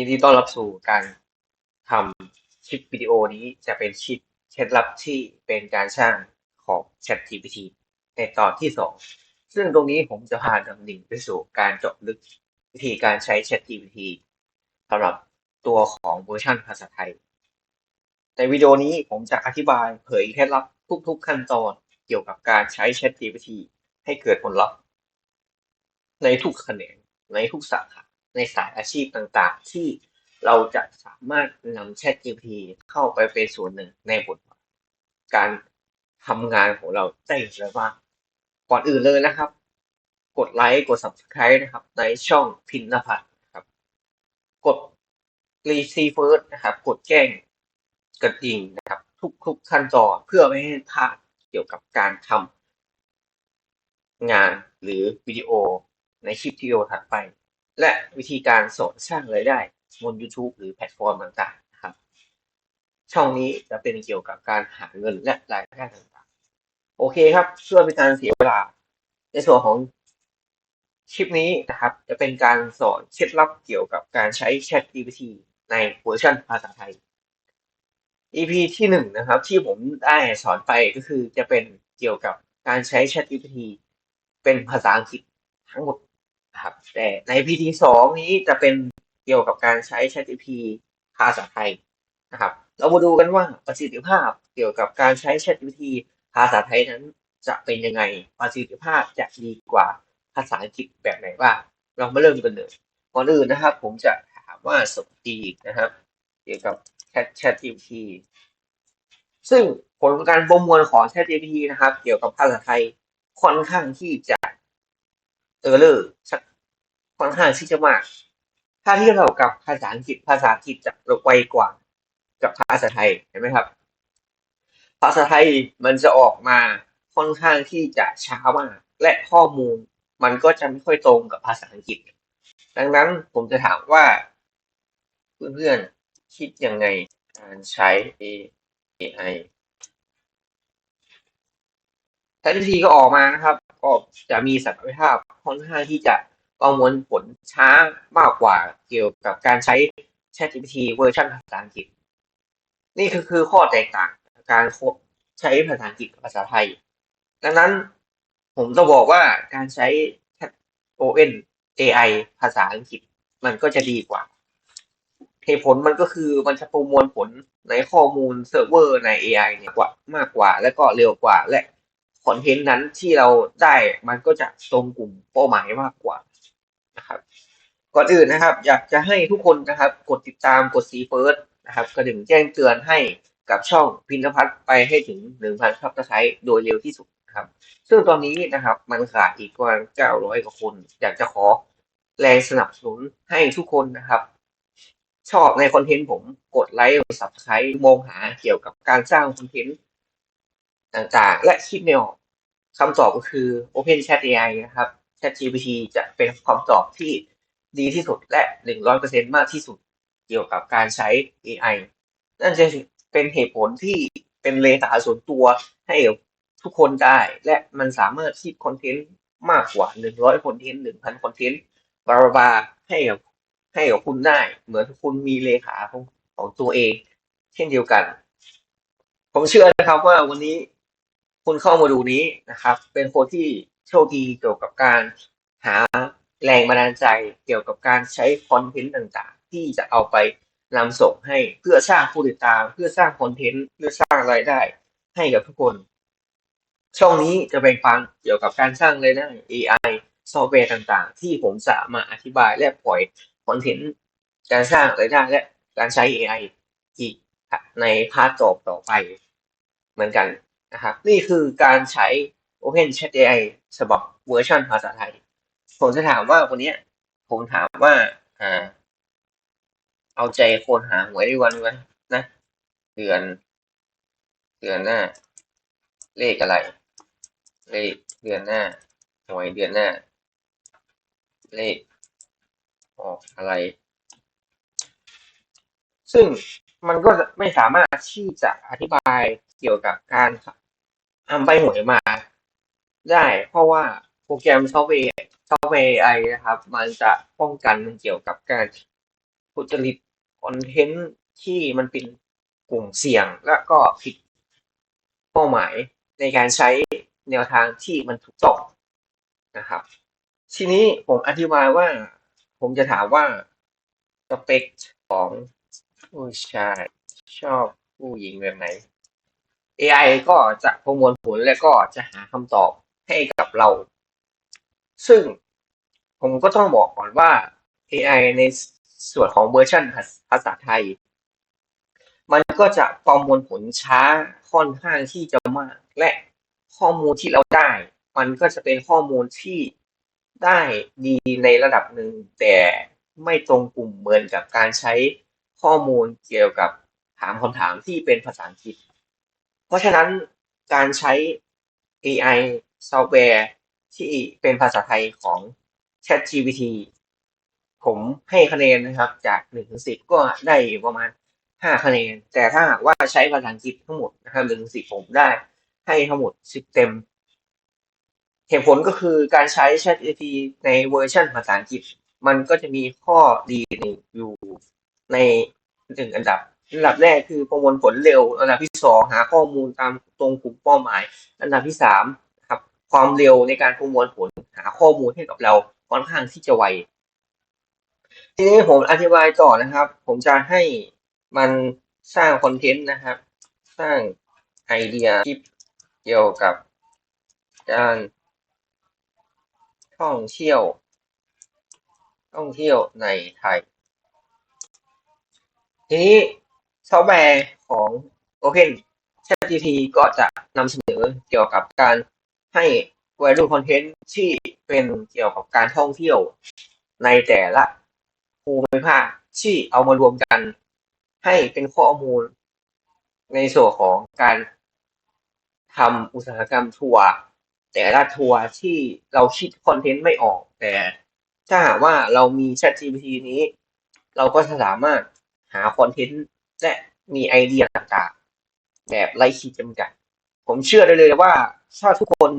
ยินดีต้อนรับสู่การทำคลิปวิดีโอนี้จะเป็นคลิปเคล็ดลับที่เป็นการสร้างของ ChatGPT ในตอนที่สองซึ่งตรงนี้ผมจะพาดำเนินไปสู่การเจาะลึกวิธีการใช้ ChatGPT สำหรับตัวของเวอร์ชันภาษาไทย ในวิดีโอนี้ผมจะอธิบายเผยเคล็ดลับทุก ๆ ขั้นตอนเกี่ยวกับการใช้ ChatGPT ให้เกิดผลลัพธ์ในทุกแขนงในทุกสาขา ในสายอาชีพต่าง ๆ ที่เราจะสามารถนำ ChatGPT เข้าไปเป็นส่วนหนึ่งในบทบาทการทำงานของเราได้อย่างไรบ้างก่อนอื่นเลยนะครับ กดไลค์กด Subscribe นะครับ ในช่องพินนภัทรนะครับ กด Receive นะครับ กดแจ้งกระดิ่งนะครับ ทุกๆขั้นตอนเพื่อไม่ให้พลาดเกี่ยวกับการทำงานหรือวิดีโอในคลิปวิดีโอถัดไป และวิธีการสอนสร้างรายได้บน YouTube หรือแพลตฟอร์มต่างๆนะครับ ช่องนี้จะเป็นเกี่ยวกับการหาเงินและรายได้ต่างๆ โอเคครับเพื่อเป็นการเสียเวลา ในส่วนของคลิปนี้นะครับ จะเป็นการสอนเคล็ดลับเกี่ยวกับการใช้ ChatGPT ในเวอร์ชันภาษาไทย EP ที่หนึ่งนะครับ ที่ผมได้สอนไปก็คือจะเป็นเกี่ยวกับการใช้ ChatGPT เป็นภาษาอังกฤษทั้งหมด นะครับ แต่ใน EP ที่สองนี้จะเป็นเกี่ยวกับการใช้ ChatGPT ภาษาไทยนะครับ เรามาดูกันว่าประสิทธิภาพเกี่ยวกับการใช้ ChatGPT ภาษาไทยนั้นจะเป็นยังไงประสิทธิภาพจะดีกว่าภาษาอังกฤษแบบไหนบ้างเรามาเริ่มกันเลยก่อนอื่นนะครับ ผมจะถามว่าสวัสดีนะครับ เกี่ยวกับ Chat ChatGPT ซึ่งผลการประมวลของ ChatGPT นะครับ เกี่ยวกับภาษาไทยค่อนข้างที่จะเออร์เลอร์ ค่อนข้างที่จะมาก ถ้าเทียบเรากับภาษาอังกฤษภาษาอังกฤษจะไวกว่า กับภาษาไทยเห็นไหมครับ ภาษาไทยมันจะออกมาค่อนข้างที่จะช้ามาก และข้อมูลมันก็จะไม่ค่อยตรงกับภาษาอังกฤษ ดังนั้นผมจะถามว่า เพื่อนๆคิดยังไงการใช้ AI ทันทีก็ออกมานะครับ ก็จะมีศักยภาพค่อนข้างที่จะ ประมวลผลช้ามากกว่าเกี่ยวกับการใช้ ChatGPT เวอร์ชันภาษาอังกฤษ นี่คือคือข้อแตกต่างการใช้ภาษาอังกฤษกับภาษาไทย ดังนั้นผมจะบอกว่าการใช้ ON AI ภาษาอังกฤษมันก็จะดีกว่าเหตุผลมันก็คือมันจะประมวลผลในข้อมูลเซิร์ฟเวอร์ใน AI เนี่ยกว่ามากกว่า และก็เร็วกว่า และคอนเทนต์นั้นที่เราได้มันก็จะตรงกลุ่มเป้าหมายมากกว่า นะครับก่อนอื่นนะครับ อยากจะให้ทุกคนนะครับ กดติดตามกดซีเฟิร์สนะครับกระดิ่งแจ้งเตือนให้กับช่องพินพัฒน์ไปให้ถึง 1,000ซับสไครต์โดยเร็วที่สุดครับ ซึ่งตอนนี้นะครับมันขาดอีกประมาณ900 กว่าคน อยากจะขอแรงสนับสนุนให้ทุกคนนะครับ ชอบในคอนเทนต์ผมกดไลค์กด subscribe มองหาเกี่ยวกับการสร้างคอนเทนต์ต่างๆ และคิดไม่ออกคำตอบก็คือ Open Chat AI นะครับ ChatGPT จะเป็นคำตอบที่ดีที่สุดและ 100%มากที่สุดเกี่ยวกับการใช้ AI นั่นจะเป็นเหตุผลที่เป็นเลขาส่วนตัวให้ทุกคนได้ และมันสามารถคิดคอนเทนต์มากกว่า 100 คอนเทนต์ 1,000 คอนเทนต์บาราบาให้กับให้กับคุณได้ เหมือนคุณมีเลขาของของตัวเอง เช่นเดียวกัน ผมเชื่อนะครับว่าวันนี้คุณเข้ามาดูนี้นะครับ เป็นคนที่ โชคดีเกี่ยวกับการหาแรงบันดาลใจเกี่ยวกับการใช้คอนเทนต์ต่างๆ ที่จะเอาไปนำส่งให้เพื่อสร้างผู้ติดตาม เพื่อสร้างคอนเทนต์เพื่อสร้างรายได้ให้กับทุกคน ช่องนี้จะเป็นฟังเกี่ยวกับการสร้างรายได้ AI ซอฟต์แวร์ต่างๆ ที่ผมจะมาอธิบายและปล่อยคอนเทนต์การสร้างรายได้และการใช้ AI อีกในพาร์ทต่อต่อไปเหมือนกันนะครับ นี่คือการใช้ Open Chat AI ฉบับเวอร์ชันภาษาไทย ผมจะถามว่าวันนี้ผมถามว่า อ่า เอาใจคนหาหวยได้วันไว้นะเดือน เดือนหน้า เลขอะไร เลขเดือนหน้าหวยเดือนหน้า เลขออกอะไร ซึ่งมันก็ไม่สามารถที่จะอธิบายเกี่ยวกับการทำใบหวยมา ได้เพราะว่าโปรแกรมซอฟต์แวร์ซอฟต์แวร์ไอนะครับ มันจะป้องกันเกี่ยวกับการทุจริตคอนเทนต์ที่มันเป็นกลุ่มเสี่ยง และก็ผิดเป้าหมายในการใช้แนวทางที่มันถูกต้องนะครับ ทีนี้ผมอธิบายว่า ผมจะถามว่าสเปคของผู้ชายชอบผู้หญิงแบบไหน AI ก็จะประมวลผลและก็จะหาคำตอบ ให้กับเรา ซึ่งผมก็ต้องบอกก่อนว่า AI ในส่วนของเวอร์ชันภาษาไทย มันก็จะประมวลผลช้าค่อนข้างที่จะมาก และข้อมูลที่เราได้ มันก็จะเป็นข้อมูลที่ได้ดีในระดับหนึ่ง แต่ไม่ตรงกลุ่มเหมือนกับการใช้ข้อมูลเกี่ยวกับถามคำถามที่เป็นภาษาอังกฤษ เพราะฉะนั้นการใช้ AI ซอฟต์แวร์ที่เป็นภาษาไทยของ ChatGPT ผมให้คะแนนนะครับจาก1ถึง10 ก็ได้ประมาณ 5 คะแนน แต่ถ้าหากว่าใช้ภาษาอังกฤษทั้งหมดนะครับ1ถึง10 ผมได้ให้ทั้งหมด 10 เต็ม เหตุผลก็คือการใช้ ChatGPT ในเวอร์ชันภาษาอังกฤษ มันก็จะมีข้อดีอยู่ในหนึ่งอันดับอันดับแรกคือประมวลผลเร็ว อันดับที่สองหาข้อมูลตามตรงกลุ่มเป้าหมาย อันดับที่สาม ความเร็วในการประมวลผลหาข้อมูลให้กับเราค่อนข้างที่จะไว ทีนี้ผมอธิบายต่อนะครับ ผมจะให้มันสร้างคอนเทนต์นะครับ สร้างไอเดียคลิปเกี่ยวกับการท่องเที่ยว ท่องเที่ยวในไทย ทีนี้ซอฟต์แวร์ของ Open ChatGPT ก็จะนำเสนอเกี่ยวกับการ ให้ value content ที่เป็นเกี่ยวกับการท่องเที่ยวในแต่ละภูมิภาคที่เอามารวมกัน ให้เป็นข้อมูลในส่วนของการทำอุตสาหกรรมทัวร์แต่ละทัวร์ที่เราคิดคอนเทนต์ไม่ออก แต่ถ้าหากว่าเรามี ChatGPT นี้ เราก็สามารถหาคอนเทนต์และมีไอเดียต่างๆ แบบไร้ขีดจำกัด ผมเชื่อได้เลยว่า ถ้าทุกคน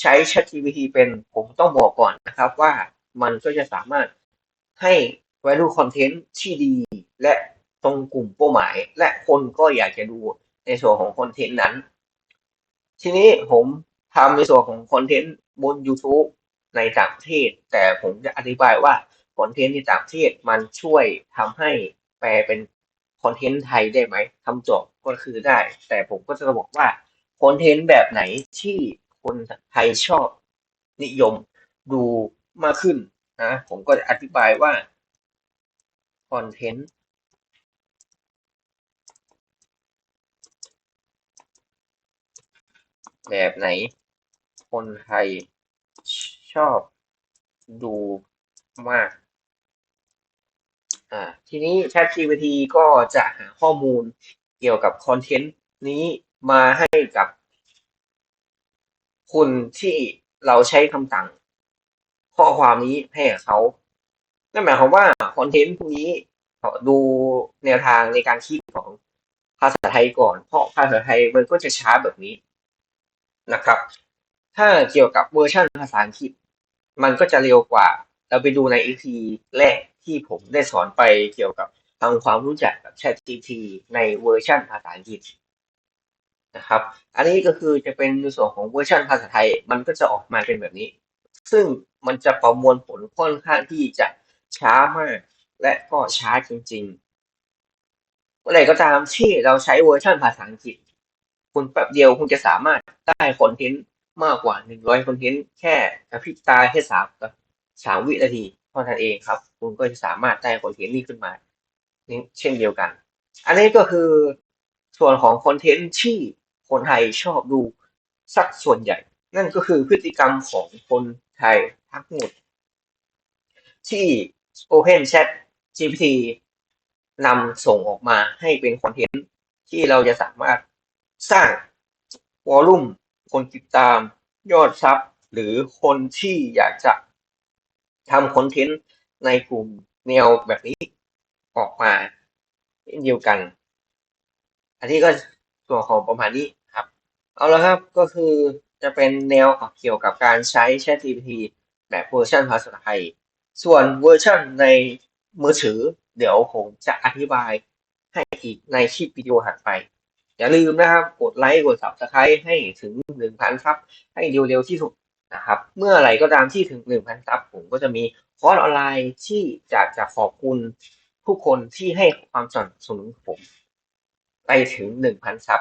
ใช้ ChatGPT เป็นผมต้องบอกก่อนนะครับว่ามันก็จะสามารถให้ value content ที่ดี และตรงกลุ่มเป้าหมาย และคนก็อยากจะดูในส่วนของคอนเทนต์นั้น ทีนี้ผมทำในส่วนของคอนเทนต์บน YouTube ในต่างประเทศ แต่ผมจะอธิบายว่าคอนเทนต์ในต่างประเทศมันช่วยทำให้แปลเป็นคอนเทนต์ไทยได้ไหมทำจบก็คือได้ แต่ผมก็จะบอกว่า คอนเทนต์แบบไหนที่คนไทยชอบนิยมดูมากขึ้นนะ ผมก็จะอธิบายว่าคอนเทนต์แบบไหน คนไทยชอบดูมาก อ่า ทีนี้ ChatGPT ก็จะหาข้อมูลเกี่ยวกับคอนเทนต์นี้ มาให้กับคุณที่เราใช้คำสั่ง ข้อความนี้ให้กับเขา นั่นหมายความว่าคอนเทนต์พวกนี้ดูแนวทางในการคิดของภาษาไทยก่อน เพราะภาษาไทยมันก็จะช้าแบบนี้นะครับ ถ้าเกี่ยวกับเวอร์ชันภาษาอังกฤษ มันก็จะเร็วกว่า เราไปดูใน EP แรกที่ผมได้สอนไปเกี่ยวกับทำความรู้จักกับ ChatGPT ในเวอร์ชันภาษาอังกฤษ นะครับ อันนี้ก็คือจะเป็นในส่วนของเวอร์ชันภาษาไทย มันก็จะออกมาเป็นแบบนี้ ซึ่งมันจะประมวลผลค่อนข้างที่จะช้ามาก และก็ช้าจริงๆ เมื่อไหร่ก็ตามที่เราใช้เวอร์ชันภาษาอังกฤษ คุณแป๊บเดียวคุณจะสามารถได้คอนเทนต์มากกว่าหนึ่งร้อยคอนเทนต์แค่กระพริบตาแค่สามสามวินาทีเท่านั้นเองครับ คุณก็จะสามารถได้คอนเทนต์นี้ขึ้นมาเช่นเดียวกัน อันนี้ก็คือส่วนของคอนเทนต์ที่ คนไทยชอบดูสักส่วนใหญ่ นั่นก็คือพฤติกรรมของคนไทยทั้งหมด ที่ Open Chat GPT นำส่งออกมาให้เป็นคอนเทนต์ที่เราจะสามารถสร้างวอลลุ่มคนติดตามยอดซับหรือคนที่อยากจะทำคอนเทนต์ในกลุ่มแนวแบบนี้ออกมาเช่นเดียวกัน อันนี้ก็ ส่วนของประมาณนี้ครับ เอาละครับก็คือจะเป็นแนวเกี่ยวกับการใช้ ChatGPT แบบเวอร์ชันภาษาไทย ส่วนเวอร์ชันในมือถือ เดี๋ยวผมจะอธิบายให้อีกในคลิปวิดีโอถัดไป อย่าลืมนะครับกดไลค์กด subscribe ให้ถึง 1,000ครับให้เร็วๆที่สุดนะครับ เมื่อไหร่ก็ตามที่ถึง 1,000ครับผมก็จะมีคอร์สออนไลน์ที่จะจะขอบคุณผู้คนที่ให้ความสนับสนุนผม ไปถึง 1,000 ซับ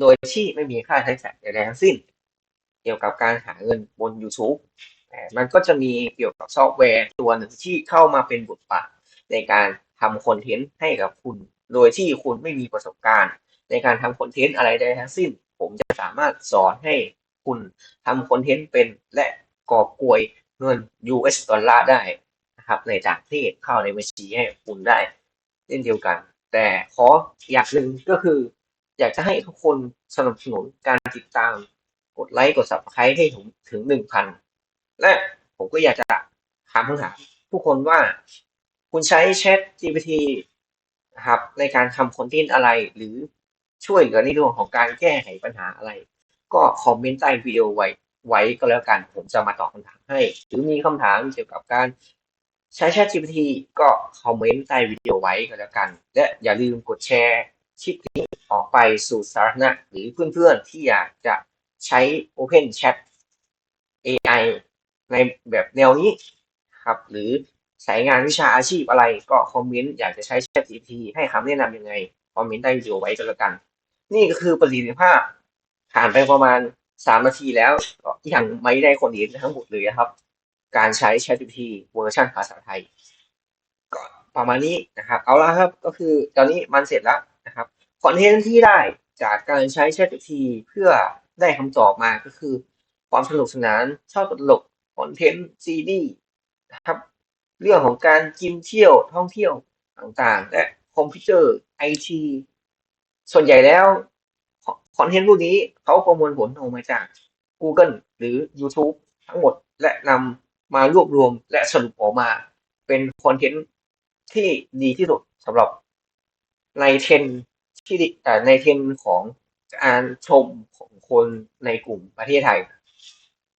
โดยที่ไม่มีค่าใช้จ่ายใดๆทั้งสิ้น เกี่ยวกับการหาเงินบน YouTube มันก็จะมีเกี่ยวกับซอฟต์แวร์ตัวหนึ่งที่เข้ามาเป็นบทบาทในการทำคอนเทนต์ให้กับคุณ โดยที่คุณไม่มีประสบการณ์ ในการทำคอนเทนต์อะไรใดทั้งสิ้น ผมจะสามารถสอนให้คุณทำคอนเทนต์เป็นและกอบกวยเงิน US ดอลลาร์ได้นะครับในต่างประเทศเข้าในบัญชีให้คุณได้ เช่นเดียวกัน แต่ขออย่างหนึ่งก็คือ อยากจะให้ทุกคนสนับสนุนการติดตาม กดไลค์กด subscribe ให้ถึงถึงหนึ่งพันและผมก็อยากจะถามคำถามทุกคนว่าคุณใช้ Chat GPT นะครับในการทำคอนเทนต์อะไร หรือช่วยเหลือในเรื่องของการแก้ไขปัญหาอะไร ก็คอมเมนต์ใต้วิดีโอไว้ไว้ก็แล้วกัน ผมจะมาตอบคำถามให้ หรือมีคำถามเกี่ยวกับการ ใช้ Chat GPT ก็คอมเมนต์ใต้วิดีโอไว้ก็แล้วกัน และอย่าลืมกดแชร์คลิปนี้ออกไปสู่สาธารณะหรือเพื่อนๆ ที่อยากจะใช้ Open Chat AI ในแบบแนวนี้ครับ หรือสายงานวิชาอาชีพอะไรก็คอมเมนต์อยากจะใช้ Chat GPT ให้คำแนะนำยังไง คอมเมนต์ใต้วิดีโอไว้ก็แล้วกัน นี่ก็คือประสิทธิภาพผ่านไปประมาณ 3 นาทีแล้วยังไม่ได้คนเห็นทั้งหมดเลยครับ การใช้ Chat GPT เวอร์ชันภาษาไทยก็ประมาณนี้นะครับ เอาละครับก็คือตอนนี้มันเสร็จแล้วนะครับคอนเทนต์ที่ได้จากการใช้ Chat GPT เพื่อได้คำตอบมาก็คือ ความสนุกสนานชอบตลกคอนเทนต์ซีรีส์นะครับ เรื่องของการกินเที่ยวท่องเที่ยวต่างๆ และคอมพิวเตอร์ไอทีส่วนใหญ่แล้วคอนเทนต์พวกนี้เขาประมวลผลออกมาจาก Google หรือ YouTube ทั้งหมดและนำ มารวบรวมและสรุปออกมา เป็นคอนเทนต์ที่ดีที่สุดสำหรับในเทรนที่แต่ในเทรนของการชมของคนในกลุ่มประเทศไทย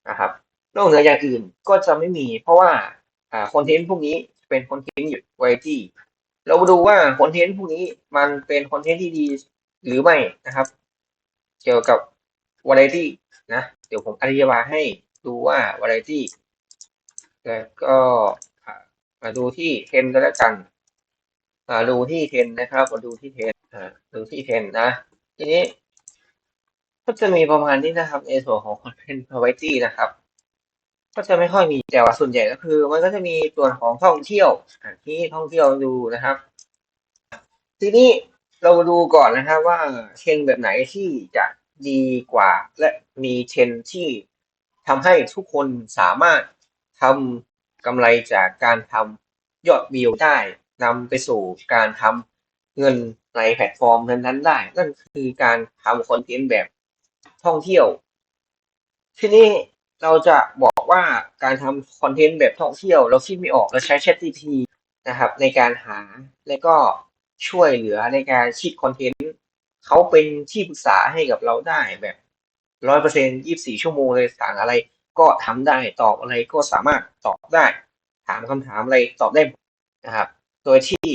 นะครับ นอกเหนืออย่างอื่นก็จะไม่มีเพราะว่าคอนเทนต์พวกนี้เป็นคอนเทนต์อยู่ไวที่เรามาดูว่าคอนเทนต์พวกนี้มันเป็นคอนเทนต์ที่ดีหรือไม่นะครับ เกี่ยวกับวาไรตี้นะ เดี๋ยวผมอธิบายให้ดูว่าวาไรตี้ แล้วก็มาดูที่เทนก็แล้วกันมาดูที่เทนนะครับมาดูที่เทนอ่าดูที่เทนนะ ทีนี้ ก็จะมีประมาณนี้นะครับ ในส่วนของ content variety นะครับ ก็จะไม่ค่อยมีแต่ว่าส่วนใหญ่ก็คือ มันก็จะมีส่วนของท่องเที่ยวที่ท่องเที่ยวดูนะครับ ทีนี้เราดูก่อนนะครับว่าเทรนแบบไหนที่จะดีกว่า และมีเทรนที่ทำให้ทุกคนสามารถ ทำกำไรจากการทำยอดวิวได้นำไปสู่การทำเงินในแพลตฟอร์มนั้นๆได้ นั่นคือการทำคอนเทนต์แบบท่องเที่ยว ทีนี้เราจะบอกว่าการทำคอนเทนต์แบบท่องเที่ยว เราคิดไม่ออกเราใช้ ChatGPT นะครับ ในการหาและก็ช่วยเหลือในการคิดคอนเทนต์เขาเป็นที่ปรึกษาให้กับเราได้แบบร้อยเปอร์เซ็นยี่บสี่ชั่วโมงเลยสั่งอะไร ก็ทำได้ตอบอะไรก็สามารถตอบได้ ถามคำถามอะไรตอบได้นะครับ โดยที่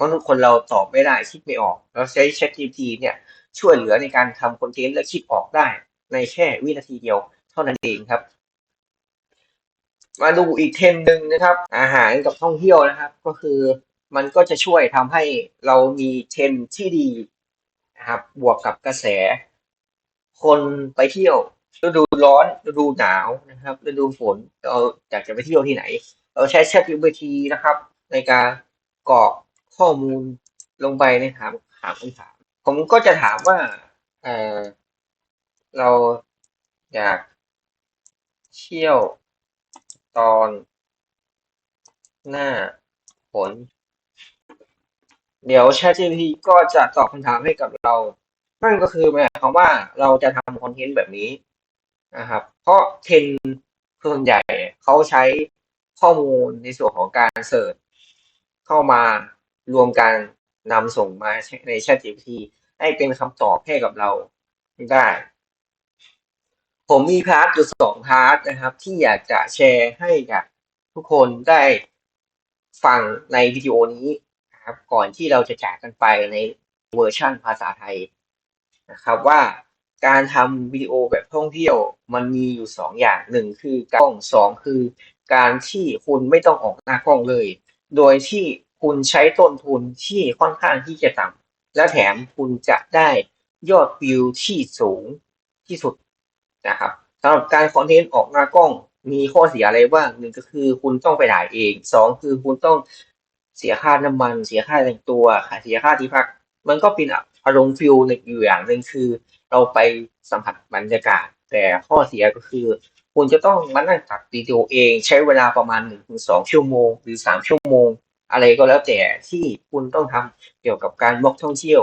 มนุษย์คนเราตอบไม่ได้คิดไม่ออก เราใช้ ChatGPT เนี่ยช่วยเหลือในการทำคอนเทนต์และคิดออกได้ ในแค่วินาทีเดียวเท่านั้นเองครับ มาดูอีกเทรนด์หนึ่งนะครับ อาหารกับท่องเที่ยวนะครับ ก็คือมันก็จะช่วยทำให้เรามีเทรนด์ที่ดีนะครับบวกกับกระแส คนไปเที่ยว ฤดูร้อนฤดูหนาวนะครับฤดูฝนเราอยากจะไปเที่ยวที่ไหน เราใช้ ChatGPT นะครับ ในการกรอกข้อมูลลงไปในถามถามคำถาม ผมก็จะถามว่าเออเราอยากเที่ยวตอนหน้าฝนเดี๋ยว ChatGPT ก็จะตอบคำถามให้กับเรา นั่นก็คือหมายความว่าเราจะทำคอนเทนต์แบบนี้ นะครับ เพราะเทรนส่วนใหญ่เขาใช้ข้อมูลในส่วนของการเสิร์ชเข้ามารวมกันนำส่งมาใน ChatGPT ให้เป็นคำตอบให้กับเราได้ ผมมีพาร์ทอยู่สองพาร์ทนะครับ ที่อยากจะแชร์ให้กับทุกคนได้ฟังในวิดีโอนี้นะครับ ก่อนที่เราจะจากกันไปในเวอร์ชั่นภาษาไทยนะครับว่า การทำวิดีโอแบบท่องเที่ยวมันมีอยู่สองอย่างหนึ่งคือกล้องสองคือ การที่คุณไม่ต้องออกหน้ากล้องเลย โดยที่คุณใช้ต้นทุนที่ค่อนข้างที่จะต่ำและแถมคุณจะได้ยอดวิวที่สูงที่สุดนะครับสำหรับการคอนเทนต์ออกหน้ากล้องมีข้อเสียอะไรบ้างหนึ่งก็คือคุณต้องไปถ่ายเองสองคือคุณต้องเสียค่าน้ำมัน เสียค่าแต่งตัวเสียค่าที่พัก มันก็เป็นอารมณ์ฟิลในอยู่อย่างหนึ่งคือ เราไปสัมผัสบรรยากาศ แต่ข้อเสียก็คือคุณจะต้องมานั่งตัดวิดีโอเองใช้เวลาประมาณหนึ่งถึงสองชั่วโมง หรือสามชั่วโมง อะไรก็แล้วแต่ที่คุณต้องทำเกี่ยวกับการบล็อกท่องเที่ยว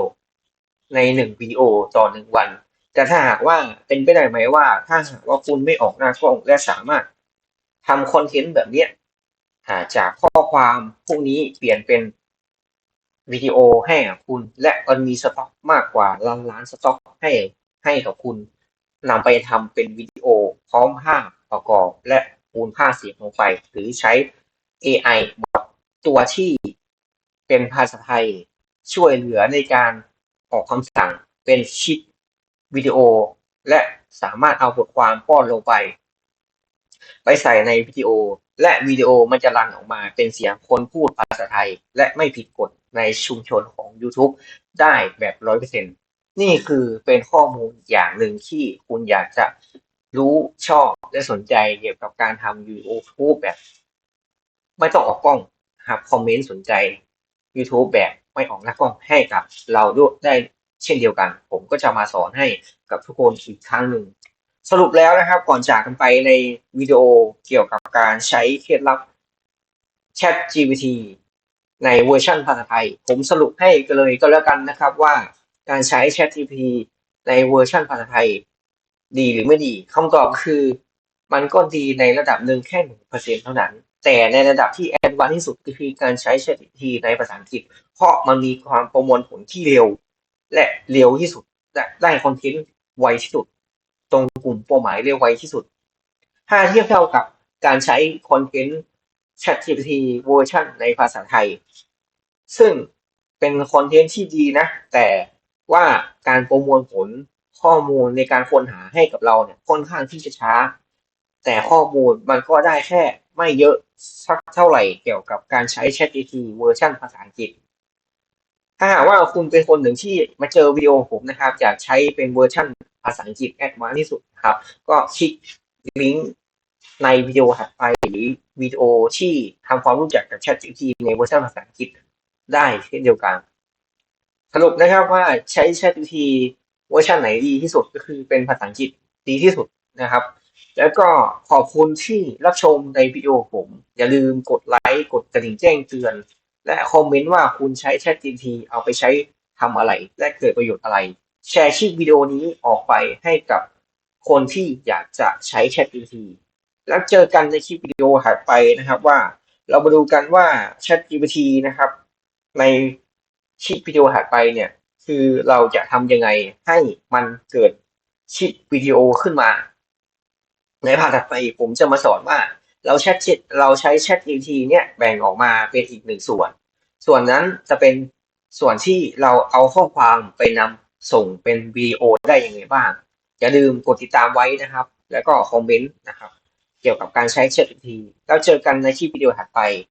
ในหนึ่งวิดีโอต่อหนึ่งวัน แต่ถ้าหากว่าเป็นไปได้ไหมว่า ถ้าหากว่าคุณไม่ออกหน้ากล้องและสามารถทำคอนเทนต์แบบเนี้ยาจากข้อความพวกนี้เปลี่ยนเป็นวิดีโอให้คุณและมันมีสต็อกมากกว่าล้านล้านสต็อกให้ ให้กับคุณนำไปทำเป็นวิดีโอพร้อมภาพประกอบและปูนภาเสียงลงไป หรือใช้ AI บอทตัวที่เป็นภาษาไทยช่วยเหลือในการออกคำสั่งเป็นคลิปวิดีโอ และสามารถเอาบทความป้อนลงไป ไปใส่ในวิดีโอ และวิดีโอมันจะรันออกมาเป็นเสียงคนพูดภาษาไทย และไม่ผิดกฎในชุมชนของ YouTube ได้แบบร้อยเปอร์เซ็ นี่คือเป็นข้อมูลอย่างหนึ่งที่คุณอยากจะรู้ชอบและสนใจเกี่ยวกับการทำ YouTube แบบ ไม่ต้องออกกล้องครับคอมเมนต์สนใจ YouTube แบบไม่ออกหน้ากล้องให้กับเราด้วยได้เช่นเดียวกัน ผมก็จะมาสอนให้กับทุกคนอีกครั้งหนึ่ง สรุปแล้วนะครับก่อนจากกันไปในวิดีโอเกี่ยวกับการใช้เคล็ดลับ Chat GPT ในเวอร์ชันภาษาไทย ผมสรุปให้กันเลยก็แล้วกันนะครับว่า การใช้ Chat GPT ในเวอร์ชันภาษาไทย ดีหรือไม่ดีคำตอบคือ มันก็ดีในระดับหนึ่งแค่หนึ่งเปอร์เซ็นเท่านั้น แต่ในระดับที่แอดวานที่สุดก็คือการใช้ Chat GPT ในภาษาอังกฤษ เพราะมันมีความประมวลผลที่เร็ว และเร็วที่สุดและได้คอนเทนต์ไวที่สุด ตรงกลุ่มเป้าหมายเร็วไวที่สุด ถ้าเทียบเท่ากับการใช้คอนเทนต์ ChatGPT เวอร์ชันในภาษาไทย ซึ่งเป็นคอนเทนต์ที่ดีนะ แต่ ว่าการประมวลผลข้อมูลในการค้นหาให้กับเราเนี่ยค่อนข้างที่จะช้า แต่ข้อมูลมันก็ได้แค่ไม่เยอะสักเท่าไหร่เกี่ยวกับการใช้ ChatGPT เวอร์ชันภาษาอังกฤษ ถ้าหากว่าคุณเป็นคนหนึ่งที่มาเจอวิดีโอผมนะครับอยากใช้เป็นเวอร์ชันภาษาอังกฤษแอดวานที่สุดครับ ก็คลิกลิงก์ในวิดีโอถัดไปหรือวิดีโอที่ทำความรู้จักกับ ChatGPT ในเวอร์ชันภาษาอังกฤษได้เช่นเดียวกัน สรุปนะครับว่าใช้ ChatGPT เวอร์ชันไหนดีที่สุดก็คือเป็นภาษาอังกฤษดีที่สุดนะครับ แล้วก็ขอบคุณที่รับชมในวิดีโอผม อย่าลืมกดไลค์กดกระดิ่งแจ้งเตือน และคอมเมนต์ว่าคุณใช้ ChatGPT เอาไปใช้ทำอะไร และเกิดประโยชน์อะไร แชร์คลิปวิดีโอนี้ออกไปให้กับคนที่อยากจะใช้ ChatGPT แล้วเจอกันในคลิปวิดีโอถัดไปนะครับว่า เรามาดูกันว่า ChatGPT นะครับ ใน คลิปวิดีโอถัดไปเนี่ย คือเราจะทำยังไงให้มันเกิดคลิปวิดีโอขึ้นมา ในภาคถัดไปผมจะมาสอนว่าเราแชทเราใช้ Chat GPT เนี่ยแบ่งออกมาเป็นอีกหนึ่งส่วน ส่วนนั้นจะเป็นส่วนที่เราเอาข้อความไปนำส่งเป็นวิดีโอได้ยังไงบ้าง อย่าลืมกดติดตามไว้นะครับ แล้วก็คอมเมนต์นะครับ เกี่ยวกับการใช้ Chat GPT แล้วเจอกันในคลิปวิดีโอถัดไป